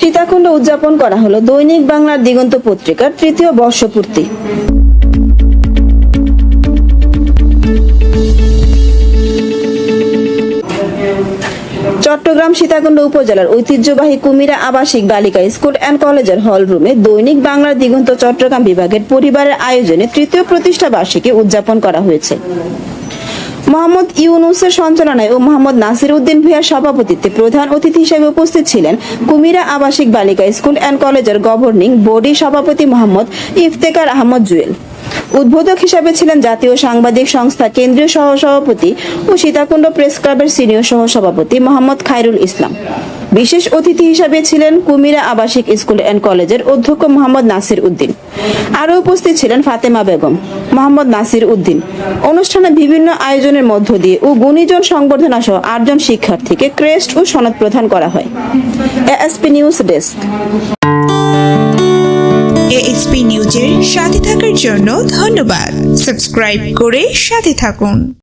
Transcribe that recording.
সীতাকুণ্ড উদযাপন করা হলো দৈনিক বাংলার দিগন্ত পত্রিকার তৃতীয় বর্ষপূর্তি। চট্টগ্রাম সীতাকুণ্ড উপজেলার ঐতিহ্যবাহী কুমিরা আবাসিক বালিকা স্কুল অ্যান্ড কলেজের হল রুমে দৈনিক বাংলার দিগন্ত চট্টগ্রাম বিভাগের পরিবারের আয়োজনে তৃতীয় প্রতিষ্ঠা বার্ষিকী উদযাপন করা হয়েছে। মোহাম্মদ ইউনুসের সঞ্চালনায় ও মোহাম্মদ নাসির উদ্দিন ভূঁয়ার সভাপতিত্বে প্রধান অতিথি হিসেবে উপস্থিত ছিলেন কুমিরা আবাসিক বালিকা স্কুল অ্যান্ড কলেজের গভর্নিং বডি সভাপতি মোহাম্মদ ইফতেকার আহমদ জুয়েল। উদ্বোধক হিসাবে ছিলেন জাতীয় সাংবাদিক সংস্থা কেন্দ্রীয় সহসভাপতি ও সীতাকুণ্ড প্রেস ক্লাবের সিনিয়র সহসভাপতি মোহাম্মদ খায়রুল ইসলাম। বিশেষ অতিথি হিসাবে ছিলেন কুমিরা আবাসিক স্কুল অ্যান্ড কলেজের অধ্যক্ষ মোহাম্মদ নাসির উদ্দিন। আরও উপস্থিত ছিলেন ফাতেমা বেগম, মোহাম্মদ নাসির উদ্দিন। অনুষ্ঠানে বিভিন্ন আয়োজনের মধ্য দিয়ে ও গুণীজন সংবর্ধনা সহ আটজন শিক্ষার্থীকে ক্রেস্ট ও সনদ প্রদান করা হয়। ASP news desk. এএসপি নিউজের সাথে থাকার জন্য ধন্যবাদ। সাবস্ক্রাইব করে সাথে থাকুন।